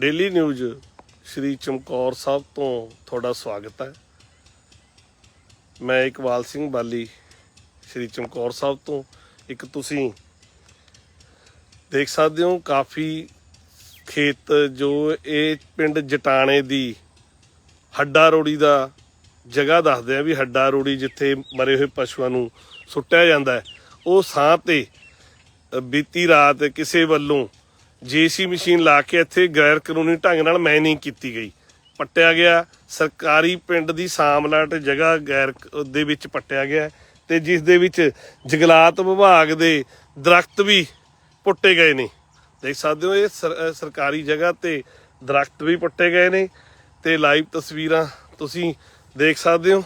Daily news, Shri Chamkaur Sahib ਤੋਂ ਤੁਹਾਡਾ ਸਵਾਗਤ ਹੈ। ਮੈਂ ਇਕਬਾਲ ਸਿੰਘ ਬਾਲੀ, ਸ਼੍ਰੀ ਚਮਕੌਰ ਸਾਹਿਬ ਤੋਂ। ਇੱਕ ਤੁਸੀਂ ਦੇਖ ਸਕਦੇ ਹੋ ਕਾਫੀ ਖੇਤ ਜੋ ਇਹ ਪਿੰਡ ਜਟਾਣੇ ਦੀ ਹੱਡਾ ਰੋੜੀ ਦਾ ਜਗ੍ਹਾ ਦੱਸਦੇ ਆ ਵੀ ਹੱਡਾ ਰੋੜੀ ਜਿੱਥੇ ਮਰੇ ਹੋਏ ਪਸ਼ੂਆਂ ਨੂੰ ਸੁੱਟਿਆ ਜਾਂਦਾ ਹੈ। ਉਹ ਸਾਹ ਤੇ ਬੀਤੀ ਰਾਤ ਕਿਸੇ ਵੱਲੋਂ ਜੀਸੀ ਮਸ਼ੀਨ ਲਾ ਕੇ ਇੱਥੇ ਗੈਰ ਕਾਨੂੰਨੀ ਢੰਗ ਨਾਲ ਮਾਈਨਿੰਗ ਕੀਤੀ ਗਈ। ਪੱਟਿਆ ਗਿਆ, ਸਰਕਾਰੀ ਪਿੰਡ ਦੀ ਸਾਮਲਾਟ ਜਗ੍ਹਾ ਗੈਰ ਦੇ ਵਿੱਚ ਪੱਟਿਆ ਗਿਆ ਹੈ ਤੇ ਜਿਸ ਦੇ ਵਿੱਚ ਜੰਗਲਾਤ ਵਿਭਾਗ ਦੇ ਦਰਖਤ ਵੀ ਪੁੱਟੇ ਗਏ ਨੇ। ਦੇਖ ਸਕਦੇ ਹੋ ਇਹ ਸਰਕਾਰੀ ਜਗ੍ਹਾ ਤੇ ਦਰਖਤ ਵੀ ਪੁੱਟੇ ਗਏ ਨੇ ਤੇ ਲਾਈਵ ਤਸਵੀਰਾਂ ਤੁਸੀਂ ਦੇਖ ਸਕਦੇ ਹੋ।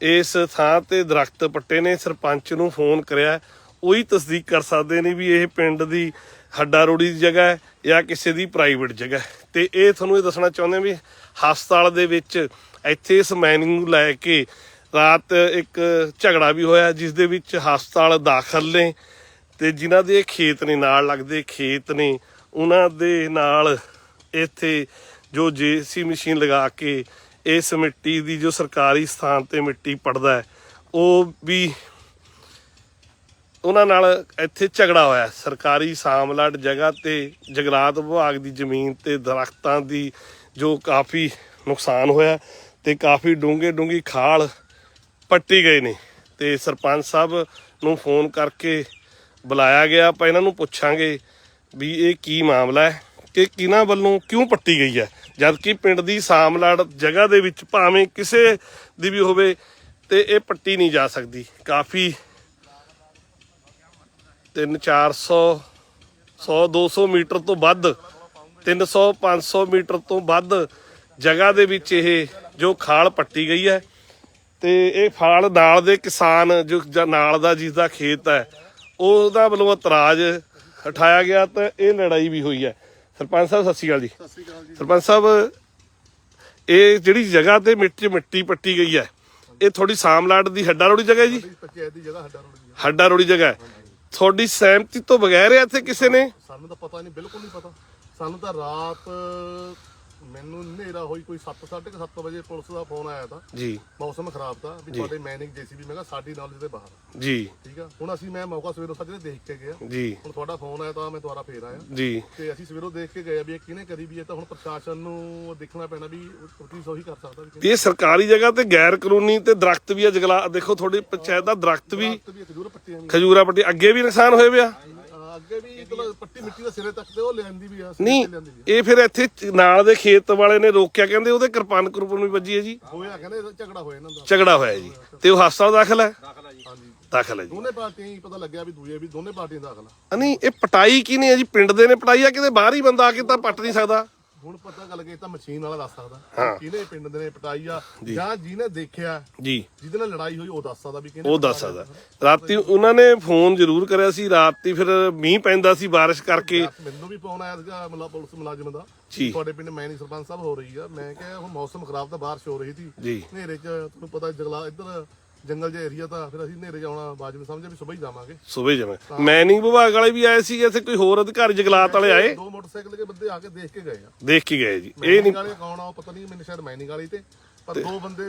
ਇਸ ਥਾਂ ਤੇ ਦਰਖਤ ਪੱਟੇ ਨੇ, ਸਰਪੰਚ ਨੂੰ ਫੋਨ ਕਰਿਆ ਉਹੀ ਤਸਦੀਕ ਕਰ ਸਕਦੇ ਨੇ ਵੀ ਇਹ ਪਿੰਡ ਦੀ ਹੱਡਾ ਰੋੜੀ ਦੀ ਜਗ੍ਹਾ ਹੈ ਜਾਂ ਕਿਸੇ ਦੀ ਪ੍ਰਾਈਵੇਟ ਜਗ੍ਹਾ ਹੈ। ਤੇ ਇਹ ਤੁਹਾਨੂੰ ਇਹ ਦੱਸਣਾ ਚਾਹੁੰਦੇ ਹਾਂ ਵੀ ਹਸਪਤਾਲ ਦੇ ਵਿੱਚ ਇੱਥੇ ਇਸ ਮਾਈਨਿੰਗ ਨੂੰ ਲੈ ਕੇ ਰਾਤ ਇੱਕ ਝਗੜਾ ਵੀ ਹੋਇਆ, ਜਿਸ ਦੇ ਵਿੱਚ ਹਸਪਤਾਲ ਦਾਖਲ ਨੇ ਤੇ ਜਿਨ੍ਹਾਂ ਦੇ ਖੇਤ ਨੇ, ਨਾਲ ਲੱਗਦੇ ਖੇਤ ਨੇ, ਉਹਨਾਂ ਦੇ ਨਾਲ ਇੱਥੇ ਜੋ ਜੇਸੀ ਮਸ਼ੀਨ ਲਗਾ ਕੇ ਇਸ ਮਿੱਟੀ ਦੀ ਜੋ ਸਰਕਾਰੀ ਸਥਾਨ ਤੇ ਮਿੱਟੀ ਪੜਦਾ ਹੈ, ਉਹ ਵੀ ਉਹਨਾਂ ਨਾਲ ਇੱਥੇ ਝਗੜਾ ਹੋਇਆ ਸਰਕਾਰੀ ਸਾਮਲਾਟ ਜਗ੍ਹਾ ਤੇ ਜੰਗਲਾਤ ਵਿਭਾਗ ਦੀ ਜ਼ਮੀਨ ਤੇ ਦਰਖਤਾਂ ਦੀ ਜੋ ਕਾਫੀ ਨੁਕਸਾਨ ਹੋਇਆ ਤੇ ਕਾਫੀ ਡੂੰਘੇ ਡੂੰਘੀ ਖਾਲ ਪੱਟੀ ਗਏ ਨੇ। ਤੇ ਸਰਪੰਚ ਸਾਹਿਬ ਨੂੰ ਫੋਨ ਕਰਕੇ ਬੁਲਾਇਆ ਗਿਆ। ਆਪਾਂ ਇਹਨਾਂ ਨੂੰ ਪੁੱਛਾਂਗੇ ਵੀ ਇਹ ਕੀ ਮਾਮਲਾ ਹੈ ਕਿ ਕਿਹਨਾਂ ਵੱਲੋਂ ਕਿਉਂ ਪੱਟੀ ਗਈ ਹੈ? ਜਦਕਿ ਪਿੰਡ ਦੀ ਸਾਮਲਾੜ ਜਗ੍ਹਾ ਦੇ ਵਿੱਚ ਭਾਵੇਂ ਕਿਸੇ ਦੀ ਵੀ ਹੋਵੇ ਤੇ ਇਹ ਪੱਟੀ ਨਹੀਂ ਜਾ ਸਕਦੀ। ਕਾਫੀ 3 400 100 200 ਮੀਟਰ ਤੋਂ ਵੱਧ 300 500 ਮੀਟਰ ਤੋਂ ਵੱਧ ਜਗ੍ਹਾ ਦੇ ਵਿੱਚ ਇਹ ਜੋ ਖਾਲ ਪੱਟੀ ਗਈ ਹੈ। ਤੇ ਇਹ ਫਾਲ ਨਾਲ ਦੇ ਕਿਸਾਨ ਜੋ ਨਾਲ ਦਾ ਜਿਸ ਦਾ ਖੇਤ ਹੈ ਉਹਦਾ ਵੱਲੋਂ ਇਤਰਾਜ਼ ਉਠਾਇਆ ਗਿਆ ਤਾਂ ਇਹ ਲੜਾਈ ਵੀ ਹੋਈ ਹੈ। ਸਰਪੰਚ ਸਾਹਿਬ ਸਤਿ ਸ਼੍ਰੀ ਅਕਾਲ ਜੀ। ਸਰਪੰਚ ਸਾਹਿਬ ਇਹ ਜਿਹੜੀ ਜਗ੍ਹਾ ਤੇ ਮਿੱਟੀ ਮਿੱਟੀ ਪੱਟੀ ਗਈ ਹੈ ਇਹ ਥੋੜੀ ਸਾਮਲਾਟ ਦੀ ਹੱਡਾ ਰੋੜੀ ਜਗ੍ਹਾ ਹੈ ਜੀ? ਪੰਚਾਇਤ ਦੀ ਜਗ੍ਹਾ। ਹੱਡਾ ਰੋੜੀ ਜਗ੍ਹਾ ਹੈ। ਤੁਹਾਡੀ ਸਹਿਮਤੀ ਤੋਂ ਬਗੈਰ ਹੈ ਇੱਥੇ ਕਿਸੇ ਨੇ? ਸਾਨੂੰ ਤਾਂ ਪਤਾ ਨਹੀਂ, ਬਿਲਕੁਲ ਨਹੀਂ ਪਤਾ। ਸਾਨੂੰ ਤਾਂ ਰਾਤ ਹਨੇਰਾ ਹੋਈ ਕੋਈ 7:30 ਵਜੇ ਪੁਲਿਸ ਦਾ ਫੋਨ ਆਇਆ ਤਾਂ ਜੀ। ਮੌਸਮ ਖਰਾਬ ਤਾਂ ਵੀ ਤੁਹਾਡੇ ਮੈਨਿੰਗ ਜੀਸੀਬੀ ਮੈਂ ਕਿਹਾ ਸਾਡੀ ਨੌਲੇਜ ਦੇ ਬਾਹਰ ਆ। ਜੀ। ਠੀਕ ਆ? ਹੁਣ ਅਸੀਂ ਮੈਂ ਮੌਕਾ ਸਵੇਰੋਂ ਸੱਜਰੇ ਦੇਖ ਕੇ ਗਿਆ। ਜੀ। ਹੁਣ ਤੁਹਾਡਾ ਫੋਨ ਆਇਆ ਤਾਂ ਮੈਂ ਦੁਬਾਰਾ ਫੇਰ ਆਇਆ। ਜੀ। ਤੇ ਅਸੀਂ ਸਵੇਰੋਂ ਦੇਖ ਕੇ ਗਏ ਆ ਵੀ ਇਹ ਕਿਹਨੇ ਕਰੀ ਵੀ ਇਹ ਤਾਂ ਹੁਣ ਪ੍ਰਸ਼ਾਸਨ ਨੂੰ ਦੇਖਣਾ ਪੈਣਾ ਵੀ ਕੀ ਸਹੀ ਕਰ ਸਕਦਾ ਵੀ ਇਹ ਸਰਕਾਰੀ ਜਗ੍ਹਾ ਤੇ ਗੈਰ ਕਾਨੂੰਨੀ ਤੇ ਦਰਖਤ ਵੀ ਆ ਜਗਲਾ ਦੇਖੋ ਤੁਹਾਡੀ ਪੰਚਾਇਤ ਦਾ ਦਰਖਤ ਵੀ ਖਜੂਰ ਪੱਟੀਆਂ ਵੀ ਖਜੂਰਾ ਪੱਟੀ ਅੱਗੇ ਵੀ ਨੁਕਸਾਨ ਹੋਏ ਪਿਆ। ਅੱਗੇ ਵੀ ਮਤਲਬ ਪੱਟੀ ਮਿੱਟੀ ਦਾ ਸਿਰੇ ਤੱਕ ਤੇ ਉਹ ਲਿਆਂਦੀ ਵੀ ਆ ਸਿਰੇ ਨਹੀਂ ਤੇ ਲਿਆਂਦੀ ਵੀ ਇਹ ਫਿਰ ਇੱਥੇ ਚ- ਨਾਲ ਦੇ ਖੇਤ ਵਾਲੇ ਨੇ ਰੋਕਿਆ ਕਹਿੰਦੇ ਉਹਦੇ ਕਿਰਪਾਨ ਕਰਪਨ ਵੀ ਵੱਜੀ ਹੈ ਜੀ। ਆ। ਹੋਇਆ ਕਹਿੰਦੇ ਇਹਦਾ ਝਗੜਾ ਹੋਇਆ ਇਹਨਾਂ ਦਾ। ਝਗੜਾ ਹੋਇਆ ਜੀ। ਤੇ ਉਹ ਹਸਪਤਾਲ ਦਾਖਲ ਹੈ? ਹਾਂਜੀ। ਦਾਖਲ ਹੈ ਜੀ। ਦੋਨੇ ਪਾਰਟੀਆਂ ਹੀ ਪਤਾ ਲੱਗਿਆ ਵੀ ਦੂਜੇ ਵੀ ਦੋਨੇ ਪਾਰਟੀਆਂ ਦਾਖਲ ਆ। ਨਹੀਂ ਇਹ ਪਟਾਈ ਕੀ ਨੇ ਜੀ? ਪਿੰਡ ਦੇ ਨੇ ਪਟਾਈ ਆ ਕਿਤੇ ਬਾਹਰ ਹੀ ਬੰਦਾ ਆ ਕੇ ਤਾਂ ਪੱਟ ਨਹੀਂ ਸਕਦਾ? ਹੁਣ ਪਤਾ ਗੱਲ ਕਿ ਤਾਂ ਮਸ਼ੀਨ ਵਾਲਾ ਦੱਸ ਸਕਦਾ। ਕਿਹਨੇ ਪਿੰਡ ਦੇ ਨੇ ਪਟਾਈ ਆ ਜਾਂ। ਜਿਹਨੇ ਦੇਖਿਆ ਜੀ। ਜਿਹਦੇ ਨਾਲ ਲੜਾਈ ਹੋਈ ਉਹ ਦੱਸ ਸਕਦਾ ਵੀ ਕਿਹਨੇ ਉਹ ਦੱਸ ਸਕਦਾ। ਰਾਤੀ ਉਹਨਾਂ ਨੇ ਫੋਨ ਜ਼ਰੂਰ ਕਰਿਆ ਸੀ ਰਾਤੀ ਫਿਰ ਮੀਂਹ ਪੈਂਦਾ ਸੀ ਬਾਰਿਸ਼ ਕਰਕੇ। ਮੈਨੂੰ ਵੀ ਫੋਨ ਆਇਆ ਸੀਗਾ ਮਤਲਬ ਪੁਲਿਸ ਮੁਲਾਜ਼ਮ ਦਾ। ਤੁਹਾਡੇ ਪਿੰਡ ਮੈਨੀ ਸਰਪੰਚ ਸਾਹਿਬ ਹੋ ਰਹੀ ਆ। ਮੈਂ ਕਿਹਾ ਹੁਣ ਮੌਸਮ ਖਰਾਬ ਤਾਂ ਬਾਰਿਸ਼ ਹੋ ਰਹੀ ਸੀ। ਹਨੇਰੇ 'ਚ ਤੁਹਾਨੂੰ ਪਤਾ ਜੰਗਲਾ ਇੱਧਰ ਜੰਗਲ ਜਿਹਾ ਏਰੀਆ ਤਾਂ ਫਿਰ ਅਸੀਂ ਹਨੇਰੇ 'ਚ ਆਉਣਾ ਬਾਜੂ ਸਮਝਿਆ ਵੀ ਸਵੇਰ ਹੀ ਜਾਵਾਂਗੇ। ਸੁਬੇ ਜਮੇ ਮੈਨਿੰਗ ਵਿਭਾਗ ਵਾਲੇ ਵੀ ਆਏ ਸੀ ਇੱਥੇ ਕੋਈ ਹੋਰ ਅਧਿਕਾਰੀ ਜਗਲਾਤ ਵਾਲੇ ਆਏ? ਦੋ ਮੋਟਰਸਾਈਕਲ ਦੇ ਬੰਦੇ ਆ ਕੇ ਦੇਖ ਕੇ ਗਏ ਆ। ਦੇਖ ਕੇ ਗਏ ਜੀ। ਇਹ ਨਹੀਂ ਵਾਲੇ ਕੌਣ ਆ ਉਹ ਪਤਾ ਨਹੀਂ ਮੈਨੂੰ ਸ਼ਾਇਦ ਮੈਨਿੰਗ ਵਾਲੀ ਤੇ ਪਰ ਦੋ ਬੰਦੇ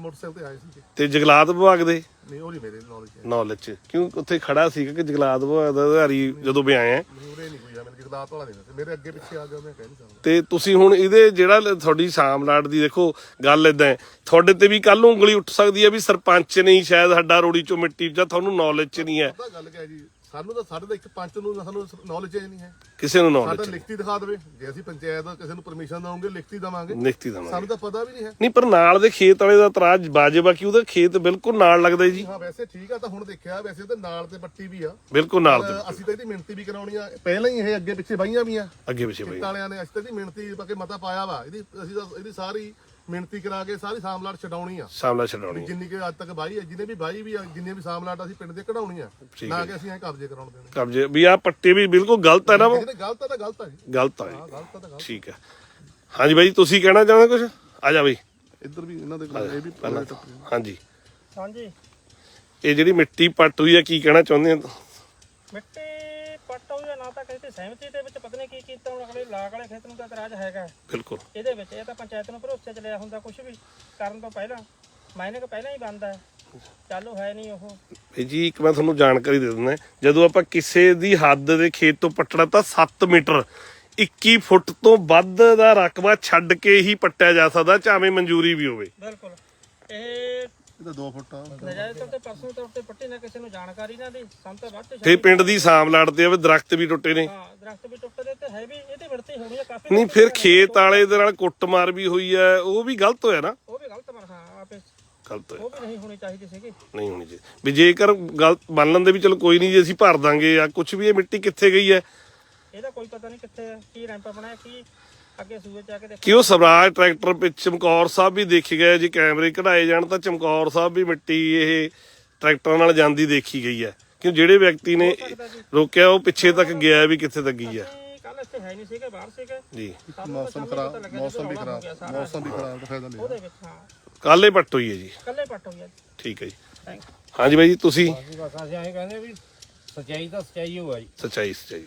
ਮੋਟਰਸਾਈਕਲ ਤੇ ਆਏ ਸੀਗੇ। ਤੇ ਜਗਲਾਤ ਵਿਭਾਗ ਦੇ? ਨਹੀਂ ਉਹ ਨਹੀਂ ਮੇਰੇ ਨੌਲੇਜ ਨੌਲੇਜ ਕਿਉਂ ਉੱਥੇ ਖੜਾ ਸੀ ਕਿ ਜਗਲਾਤ ਵਿਭਾਗ ਦਾ ਅਧਿਕਾਰੀ ਜਦੋਂ ਵੀ ਆਏ ਆ? ਜਗਦਾਤ ਵਾਲਾ ਨਹੀਂ ਦੱਸਿਆ ਮੇਰੇ ਅੱਗੇ ਪਿੱਛੇ ਆ ਗਿਆ ਮੈਂ ਕਹਿ ਨਹੀਂ ਸਕਦਾ। ਤੇ ਤੁਸੀਂ ਹੁਣ ਇਹਦੇ ਜਿਹੜਾ ਲ- ਤੁਹਾਡੀ ਸਾਮਲਾਟ ਦੀ ਦੇਖੋ ਗੱਲ ਇਦਾਂ ਹੈ। ਤੁਹਾਡੇ ਤੇ ਵੀ ਕੱਲ ਨੂੰ ਉਂਗਲੀ ਉੱਠ ਸਕਦੀ ਹੈ ਵੀ ਸਰਪੰਚ ਨਹੀਂ ਸ਼ਾਇਦ ਹੱਡਾ ਰੋੜੀ ਚੋਂ ਮਿੱਟੀ ਜਾਂ ਤੁਹਾਨੂੰ ਨੌਲੇਜ ਚ ਨਹੀਂ ਹੈ। ਪਤਾ ਗੱਲ ਕੀ ਹੈ ਜੀ। ਸਾਨੂੰ ਤਾਂ ਸਾਡੇ ਤਾਂ ਇੱਕ ਪੰਚ ਨੂੰ ਸਾਨੂੰ ਨੌਲੇਜ ਹੀ ਨਹੀਂ ਹੈ। ਕਿਸੇ ਨੂੰ ਸਾਡਾ ਨੌਲੇਜ ਲਿਖਤੀ ਦਿਖਾ ਦੇਵੇ। ਜੇ ਅਸੀਂ ਪੰਚਾਇਤ ਕਿਸੇ ਨੂੰ ਪਰਮਿਸ਼ਨ ਦਵਾਂਗੇ ਲਿਖਤੀ ਦਵਾਂਗੇ। ਨਿਕਤੀ ਦਵਾਂਗੇ। ਸਾਨੂੰ ਤਾਂ ਪਤਾ ਵੀ ਨਹੀਂ ਹੈ। ਨਹੀਂ ਪਰ ਨਾਲ ਦੇ ਖੇਤ ਵਾਲੇ ਦਾ ਇਤਰਾਜ਼ ਵਾਜਬ ਆ ਕਿ ਉਹਦਾ ਖੇਤ ਬਿਲਕੁਲ ਨਾਲ ਲੱਗਦਾ ਜੀ। ਹਾਂ ਵੈਸੇ ਠੀਕ ਆ ਤਾਂ ਹੁਣ ਦੇਖਿਆ ਵੈਸੇ ਤਾਂ ਨਾਲ ਤੇ ਪੱਟੀ ਵੀ ਆ। ਬਿਲਕੁਲ ਨਾਲ ਦੇ ਅਹ ਅਸੀਂ ਤਾਂ ਇਹਦੀ ਮਿਹਨਤੀ ਵੀ ਕਰਾਉਣੀ ਆ। ਪਹਿਲਾਂ ਹੀ ਇਹ ਅੱਗੇ ਪਿੱਛੇ ਬਾਈਆਂ ਵੀ ਆ। ਅੱਗੇ ਪਿੱਛੇ ਬਈ ਵਾਲਿਆਂ ਨੇ ਅਸੀਂ ਤਾਂ ਇਹਦੀ ਮਿਹਨਤੀ ਪਾ ਕੇ ਮਤਾ ਪਾਇਆ ਵਾ। ਇਹਦੀ ਅਸੀਂ ਤਾਂ ਇਹਦੀ ਸਾਰੀ ਮਿਹਨਤੀ ਕਰਾ ਕੇ ਸਾਰੀ ਸਾਮਲਾਟ ਛਡਾਉਣੀ ਆ। ਸਾਮਲਾ ਛਡਾਉਣੀ ਜਿੰਨੀ ਕਿ ਅੱਜ ਤੱਕ ਬਾਈ ਹੈ ਜਿਹਨੇ ਵੀ ਬਾਈ ਵੀ ਆ ਜਿੰਨੀਆਂ ਵੀ ਸਾਮਲਾਟ ਅਸੀਂ ਪਿੰਡ ਦੇ ਕਢਾਉਣੀਆਂ ਠੀਕ ਨਾ ਕਿ ਅਸੀਂ ਐ ਕਬਜ਼ੇ ਕਰਾਉਣ ਦੇਣੇ। ਕਬਜੇ ਵੀ ਆ ਪੱਟੀ ਵੀ ਬਿਲਕੁਲ ਗਲਤ ਹੈ ਨਾ ਉਹ ਗਲਤ ਆ ਤਾਂ ਗਲਤ ਆ ਜੀ। ਗਲਤ ਹੈ ਹਾਂ ਗਲਤ ਆ ਤਾਂ ਗਲਤ ਠੀਕ ਹੈ ਹਾਂਜੀ ਬਾਈ ਤੁਸੀਂ ਕਹਿਣਾ ਚਾਹੁੰਦੇ ਕੁਝ ਆ ਜਾ ਬਈ। ਇੱਧਰ ਵੀ ਇਹਨਾਂ ਦੇ ਕੋਲ ਇਹ ਵੀ ਪਹਿਲਾਂ। ਹਾਂਜੀ। ਹਾਂਜੀ। ਇਹ ਜਿਹੜੀ ਮਿੱਟੀ ਪੱਟ ਹੋਈ ਹੈ ਕੀ ਕਹਿਣਾ ਚਾਹੁੰਦੇ ਆ? ਮਿੱਟੀ ਪੱਟ ਹੋਈ ਆ, ਨਾ ਤਾਂ ਕਿਸੇ ਦੀ ਸਹਿਮਤੀ ਦੇ ਵਿੱਚ ਪਤਾ ਨਹੀਂ ਕੀ ਕੀਤਾ ਹੁਣ ਆਪਣੇ ਲਾਗ ਵਾਲੇ ਖੇਤ ਨੂੰ ਤਾਂ ਇਤਰਾਜ਼ ਹੈਗਾ ਬਿਲਕੁਲ। ਇਹਦੇ ਵਿੱਚ ਇਹ ਤਾਂ ਪੰਚਾਇਤ ਨੂੰ ਭਰੋਸੇ ਚ ਲਿਆ ਹੁੰਦਾ ਕੁਝ ਵੀ ਕਰਨ ਤੋਂ ਪਹਿਲਾਂ। ਮਾਇਨੇ ਕੋ ਪਹਿਲਾਂ ਹੀ ਬੰਦ ਹੈ। ਚਾਲੂ ਹੈ ਨਹੀਂ ਉਹ। ਇਹ ਜੀ ਇੱਕ ਮੈਂ ਤੁਹਾਨੂੰ ਜਾਣਕਾਰੀ ਦੇ ਦਿੰਦਾ ਜਦੋਂ ਆਪਾਂ ਕਿਸੇ ਦੀ ਹੱਦ ਦੇ ਖੇਤ ਤੋਂ ਪੱਟਣਾ ਤਾਂ 7 ਮੀਟਰ 21 ਫੁੱਟ ਤੋਂ ਵੱਧ ਦਾ ਰਕਬਾ ਛੱਡ ਕੇ ਹੀ ਪੱਟਿਆ ਜਾ ਸਕਦਾ ਚਾਵੇਂ ਮਨਜ਼ੂਰੀ ਵੀ ਹੋਵੇ। ਬਿਲਕੁਲ। ਇਹ ਇਹ ਤਾਂ 2 ਫੁੱਟ ਆ। ਨਜਾਇਜ਼ ਤੌਰ ਤੇ ਪਰਸਨਲ ਤੌਰ ਤੇ ਪੱਟੀ ਨਾ ਕਿਸੇ ਨੂੰ ਜਾਣਕਾਰੀ ਨਾ ਦੀ ਸਾਨੂੰ ਤਾਂ ਵੱਧ ਤੇ ਤੇ ਪਿੰਡ ਦੀ ਸਾਮ ਲੜਦੇ ਆ ਵੀ ਦਰਖਤ ਵੀ ਟੁੱਟੇ ਨੇ। ਹਾਂ ਦਰਖਤ ਵੀ ਟੁੱਟਦੇ ਤੇ ਹੈ ਵੀ ਇਹਦੀ ਵਰਤੀ ਹੋਣੀ ਹੈ ਕਾਫੀ ਨਹੀਂ ਫਿਰ ਖੇਤ ਵਾਲੇ ਦੇ ਨਾਲ ਕੁੱਟਮਾਰ ਵੀ ਹੋਈ ਹੈ ਉਹ ਵੀ ਗਲਤ ਹੋਇਆ ਨਾ? ਉਹ ਵੀ ਗਲਤ ਬਣ ਹਾਂ ਆਪੇ ਗਲਤ ਹੋਇਆ। ਉਹ ਵੀ ਨਹੀਂ ਹੋਣੀ ਚਾਹੀਦੀ ਸੀਗੀ। ਨਹੀਂ ਹੋਣੀ ਚਾਹੀਦੀ। ਵੀ ਜੇਕਰ ਗਲਤ ਮੰਨ ਲੈਂਦੇ ਵੀ ਚਲੋ ਕੋਈ ਨਹੀਂ ਜੀ ਅਸੀਂ ਭਰ ਦਾਂਗੇ ਜਾਂ ਕੁਝ ਵੀ ਇਹ ਮਿੱਟੀ ਕਿੱਥੇ ਗਈ ਹੈ? ਇਹਦਾ ਕੋਈ ਪਤਾ ਨਹੀਂ ਕਿੱਥੇ ਹੈ ਕੀ ਰੈਂਪ ਬਣਾਇਆ ਕੀ ਅੱਗੇ ਸੂਏ ਜਾ ਕੇ ਦੇਖੋ। ਕਿ ਉਹ ਸਵਰਾਜ ਟਰੈਕਟਰ ਵਿੱਚ ਚਮਕੌਰ ਸਾਹਿਬ ਵੀ ਦੇਖੇ ਗਏ ਜੇ ਕੈਮਰੇ ਕਢਾਏ ਜਾਣ ਤਾਂ ਚਮਕੌਰ ਸਾਹਿਬ ਵੀ ਮਿੱਟੀ ਇਹ ਟਰੈਕਟਰਾਂ ਨਾਲ ਜਾਂਦੀ ਦੇਖੀ ਗਈ ਹੈ। ਕਿ ਜਿਹੜੇ ਵਿਅਕਤੀ ਨੇ ਰੋਕਿਆ ਉਹ ਪਿੱਛੇ ਤੱਕ ਗਿਆ ਵੀ ਕਿੱਥੇ ਤੱਕ ਗਈ ਹੈ। ਕੱਲ ਇੱਥੇ ਹੈ ਨਹੀਂ ਸੀਗੇ ਬਾਹਰ ਸੀਗੇ। ਜੀ। ਸਾਨੂੰ ਤਾਂ ਮੌਸਮ ਸ਼ਾਮੀ ਖਰਾਬ ਪਤਾ ਲੱਗਿਆ ਮੌਸਮ ਵੀ ਜਦੋਂ ਰੌਲਾ ਹੋ ਗਿਆ ਖਰਾਬ ਸਾਰਾ। ਮੌਸਮ ਵੀ ਖਰਾਬ ਤਾਂ ਫਾਇਦਾ ਨਹੀਂ ਉਹਦੇ ਵਿੱਚ ਹਾਂ। ਕੱਲੇ ਪੱਟ ਹੋਈ ਹੈ ਜੀ। ਕੱਲੇ ਪੱਟ ਹੋਈ ਹੈ ਠੀਕ ਹੈ ਜੀ। ਹਾਂਜੀ ਬਾਈ ਜੀ ਤੁਸੀਂ? ਬਸ ਅਸੀਂ ਐਂ ਕਹਿੰਦੇ ਵੀ ਸਚਾਈ ਤਾਂ ਸਚਾਈ ਹੋਆ ਜੀ। ਸੱਚਾਈ ਸੱਚਾਈ।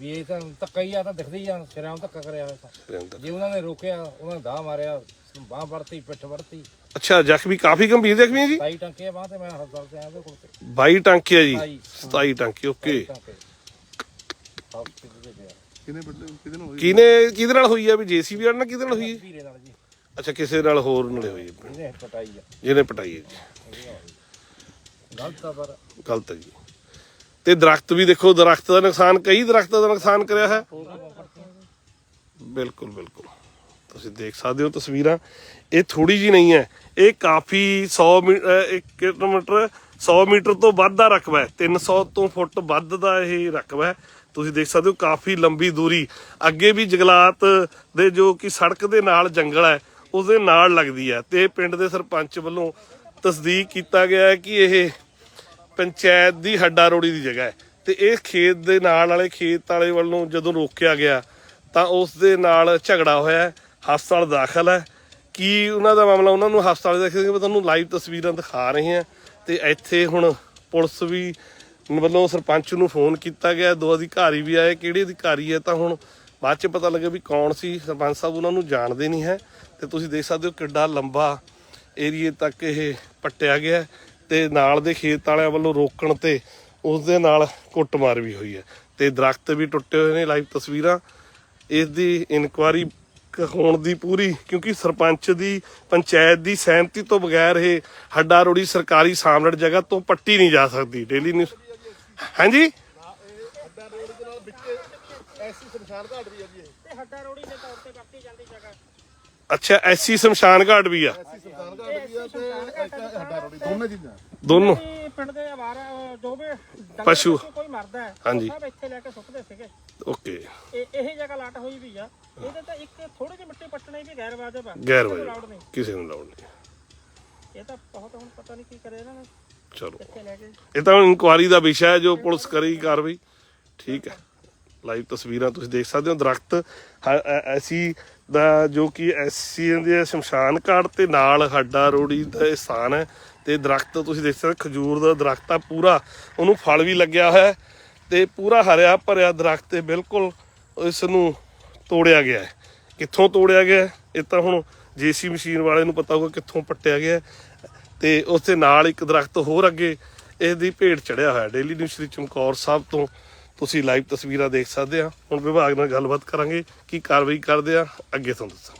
ਵੀ ਇਹ ਤਾਂ ਧੱਕਾ ਹੀ ਆ ਤਾਂ ਦਿਖਦੀ ਆ ਸ਼ਰਾਮ ਧੱਕਾ ਕਰਿਆ ਹੋਇਆ ਤਾਂ। ਜੇ ਉਹਨਾਂ ਨੇ ਰੋਕਿਆ ਉਹਨਾਂ ਨੇ ਦਾਹ ਮਾਰਿਆ ਬਾਹ ਵੜਤੀ ਪਿੱਠ ਵੜਤੀ ਅੱਛਾ ਜ਼ਖਮੀ ਕਾਫੀ ਗੰਭੀਰ ਜ਼ਖਮੀ ਹੈ ਜੀ? ਤਾਈ ਟੰਕੇ ਬਾਹ ਤੇ ਮੈਂ ਹਸਪਤਾਲ ਤੇ ਆਇਆ ਉਹਦੇ ਕੋਲ ਤੇ। 22 ਟਾਂਕੇ ਆ ਜੀ? ਸਤਾਈ। 27 ਟਾਂਕੇ ਓਕੇ। ਕਿਹਨੇ ਬੱਲੇ ਕਿਹਦੇ ਨਾਲ ਹੋਈ? ਕਿਹਨੇ ਕਿਹਦੇ ਨਾਲ ਹੋਈ ਆ ਵੀ? ਜੀਸੀਬੀ ਨਾਲ ਕਿਹਦੇ ਨਾਲ ਹੋਈ? ਹੈ ਵੀਰੇ ਨਾਲ ਜੀ। ਅੱਛਾ ਕਿਸੇ ਨਾਲ ਹੋਰ ਨਾਲੇ ਹੋਈ ਹੈ। ਇਹਨੇ ਪਟਾਈ ਆ। ਜਿਹਨੇ ਪਟਾਈ ਹੈ ਜੀ। ਗਲਤ ਆ ਪਰ। ਗਲਤ ਹੈ ਜੀ। ਤੇ ਦਰਖਤ ਵੀ ਦੇਖੋ, ਦਰਖਤ ਦਾ ਨੁਕਸਾਨ, ਕਈ ਦਰਖਤਾਂ ਦਾ ਨੁਕਸਾਨ ਕਰਿਆ ਹੈ। ਬਿਲਕੁਲ ਬਿਲਕੁਲ। ਤੁਸੀਂ ਦੇਖ ਸਕਦੇ ਹੋ ਤਸਵੀਰਾਂ। ਇਹ ਥੋੜੀ ਜੀ ਨਹੀਂ ਹੈ। ਇਹ ਕਾਫੀ 100 ਕਿਲੋਮੀਟਰ 100 ਮੀਟਰ ਤੋਂ ਵੱਧ ਦਾ ਰਕਬਾ ਹੈ। 300 ਤੋਂ ਫੁੱਟ ਵੱਧ ਦਾ ਇਹ ਰਕਬਾ ਹੈ। ਤੁਸੀਂ ਦੇਖ ਸਕਦੇ ਹੋ ਕਾਫੀ ਲੰਬੀ ਦੂਰੀ। ਅੱਗੇ ਵੀ ਜੰਗਲਾਤ ਦੇ ਜੋ ਕਿ ਸੜਕ ਦੇ ਨਾਲ ਜੰਗਲ ਹੈ ਉਸ ਦੇ ਨਾਲ ਲੱਗਦੀ ਹੈ। ਤੇ ਪਿੰਡ ਦੇ ਸਰਪੰਚ ਵੱਲੋਂ ਤਸਦੀਕ ਕੀਤਾ ਗਿਆ ਹੈ ਕਿ ਇਹ ਪੰਚਾਇਤ ਦੀ ਹੱਡਾ ਰੋੜੀ ਦੀ ਜਗ੍ਹਾ ਹੈ। ਤੇ ਇਹ ਖੇਤ ਦੇ ਨਾਲ ਵਾਲੇ ਖੇਤ ਵਾਲੇ ਵੱਲੋਂ ਜਦੋਂ ਰੋਕਿਆ ਗਿਆ, ਤਾਂ ਉਸ ਦੇ ਨਾਲ ਝਗੜਾ ਹੋਇਆ ਹਸਪਤਾਲ ਦਾਖਲ ਹੈ। ਕੀ ਉਹਨਾਂ ਦਾ ਮਾਮਲਾ, ਉਹਨਾਂ ਨੂੰ ਹਸਪਤਾਲ ਦੇ ਮੈਂ ਤੁਹਾਨੂੰ ਲਾਈਵ ਤਸਵੀਰਾਂ ਦਿਖਾ ਰਹੇ ਹਾਂ। ਤੇ ਇੱਥੇ ਹੁਣ ਪੁਲਿਸ ਵੀ ਵੱਲੋਂ ਸਰਪੰਚ ਨੂੰ ਫੋਨ ਕੀਤਾ ਗਿਆ। ਦੋ ਅਧਿਕਾਰੀ ਵੀ ਆਏ। ਕਿਹੜੇ ਅਧਿਕਾਰੀ ਹੈ? ਤਾਂ ਹੁਣ ਬਾਅਦ ਚ ਪਤਾ ਲੱਗਿਆ ਵੀ ਕੌਣ ਸੀ। ਸਰਪੰਚ ਸਾਹਿਬ ਉਹਨਾਂ ਨੂੰ ਜਾਣਦੇ ਨਹੀਂ ਹੈ। ਤੇ ਤੁਸੀਂ ਦੇਖ ਸਕਦੇ ਹੋ ਕਿੱਡਾ ਲੰਬਾ ਏਰੀਏ ਤੱਕ ਇਹ ਪੱਟਿਆ ਗਿਆ ਤੇ ਨਾਲ ਦੇ ਖੇਤ ਵਾਲਿਆਂ ਵੱਲੋਂ ਰੋਕਣ ਤੇ ਉਸ ਦੇ ਨਾਲ ਕੁੱਟਮਾਰ ਵੀ ਹੋਈ ਹੈ। ਤੇ ਦਰਖਤ ਵੀ ਟੁੱਟੇ ਹੋਏ ਨੇ ਲਾਈਵ ਤਸਵੀਰਾਂ। ਇਸ ਦੀ ਇਨਕੁਆਰੀ ਹੋਣ ਦੀ ਪੂਰੀ ਕਿਉਂਕਿ ਸਰਪੰਚ ਦੀ, ਪੰਚਾਇਤ ਦੀ ਸਹਿਮਤੀ ਤੋਂ ਬਗੈਰ ਇਹ ਹੱਡਾ ਰੋੜੀ ਸਰਕਾਰੀ ਸਾਮਰੜ ਜਗ੍ਹਾ ਤੋਂ ਪੱਟੀ ਨਹੀਂ ਜਾ ਸਕਦੀ। ਡੇਲੀ ਨਿਊਜ਼ ਹਾਂਜੀ? ਅੱਡਾ ਰੋਡ ਦੇ ਨਾਲ ਵਿੱਚ ਐਸੀ ਸ਼ਮਸ਼ਾਨ ਘਾਟ ਵੀ ਆ ਜੀ ਇਹ ਹੱਡਾ ਰੋੜੀ ਦੇ ਤੌਰ ਤੇ ਵਰਤੀ ਜਾਂਦੀ ਜਗ੍ਹਾ। ਅੱਛਾ ਐਸੀ ਸ਼ਮਸ਼ਾਨ ਘਾਟ ਵੀ ਆ। ਐਸੀ ਸ਼ਮਸ਼ਾਨ ਘਾਟ ਵੀ ਆ ਤੇ ਇੱਕ ਅੱਡਾ ਰੋਡੀ ਦੋਨੇ ਚੀਜ਼ਾਂ। ਦੋਨੋਂ। ਪਿੰਡ ਦੇ ਆਵਾਰ ਅਹ, ਜੋ ਵੀ ਡੰਗਰ ਪਸ਼ੂ। ਪਸ਼ੂ ਕੋਈ ਮਰਦਾ ਹੈ ਹਾਂਜੀ। ਸਭ ਇੱਥੇ ਲੈ ਕੇ ਸੁੱਟਦੇ ਸੀਗੇ। ਓਕੇ। ਇਹ ਇਹ ਜਗ੍ਹਾ ਲਾਟ ਹੋਈ ਵੀ ਆ। ਇਹਦੇ ਤਾਂ ਇੱਕ ਥੋੜੀ ਜਿਹੀ ਮਿੱਟੀ ਪੱਟਣੀ ਵੀ ਗੈਰ ਵਾਜਬ ਆ। ਗੈਰ ਕਿਸੇ ਨੂੰ ਵਾਜਬ। allowed ਨਹੀਂ। ਕਿਸੇ ਨੂੰ ਲਾਉਣ ਨਹੀਂ। ਇਹ ਤਾਂ ਬਹੁਤ ਹੁਣ ਪਤਾ ਨਹੀਂ ਕੀ ਕਰੇ ਇਹਨਾਂ ਨੇ। ਚਲੋ। ਇੱਥੇ ਲੈ ਕੇ। ਇਹ ਤਾਂ ਇਨਕੁਆਰੀ ਦਾ ਵਿਸ਼ਾ ਹੈ ਜੋ ਪੁਲਿਸ ਕਰੇਗੀ ਕਾਰਵਾਈ। ਠੀਕ ਹੈ। ਲਾਈਵ ਤਸਵੀਰਾਂ ਤੁਸੀਂ ਦੇਖ ਸਕਦੇ ਹੋ। ਦਰਖਤ ਹ- ਐ- ਐਸੀ ਦਾ ਜੋ ਕਿ ਐਸੀ ਦੇ ਸ਼ਮਸ਼ਾਨ ਘਾਟ ਤੇ ਨਾਲ ਹੱਡਾ ਰੋੜੀ ਦਾ ਇਹ ਸਥਾਨ ਹੈ ਤੇ ਦਰਖਤ ਤੁਸੀਂ ਦੇਖ ਸਕਦੇ ਹੋ, ਖਜੂਰ ਦਾ ਦਰਖਤ ਆ ਪੂਰਾ ਉਹਨੂੰ ਫਲ ਵੀ ਲੱਗਿਆ ਹੋਇਆ ਹੈ ਤੇ ਪੂਰਾ ਹਰਿਆ ਭਰਿਆ ਦਰਖਤ ਤੇ ਬਿਲਕੁਲ ਇਸ ਨੂੰ ਤੋੜਿਆ ਗਿਆ ਹੈ। ਕਿੱਥੋਂ ਤੋੜਿਆ ਗਿਆ ਇਹ ਤਾਂ ਹੁਣ ਜੀਸੀ ਮਸ਼ੀਨ ਵਾਲੇ ਨੂੰ ਪਤਾ ਹੋਊਗਾ ਕਿੱਥੋਂ ਪੱਟਿਆ ਗਿਆ ਹੈ। ਤੇ ਉਸ ਦੇ ਨਾਲ ਇੱਕ ਦਰਖਤ ਹੋਰ ਅੱਗੇ ਇਸ ਦੀ ਭੇਟ ਚੜਿਆ ਹੋਇਆ ਡੇਲੀ ਨਿਊਜ਼ ਸ਼੍ਰੀ ਚਮਕੌਰ ਸਾਹਿਬ ਤੋਂ ਤੁਸੀਂ ਲਾਈਵ ਤਸਵੀਰਾਂ ਦੇਖ ਸਕਦੇ ਆ। ਹੁਣ ਵਿਭਾਗ ਨਾਲ ਗੱਲਬਾਤ ਕਰਾਂਗੇ ਕੀ ਕਾਰਵਾਈ ਕਰਦੇ ਆ। ਅੱਗੇ ਤੁਹਾਨੂੰ ਦੱਸਾਂ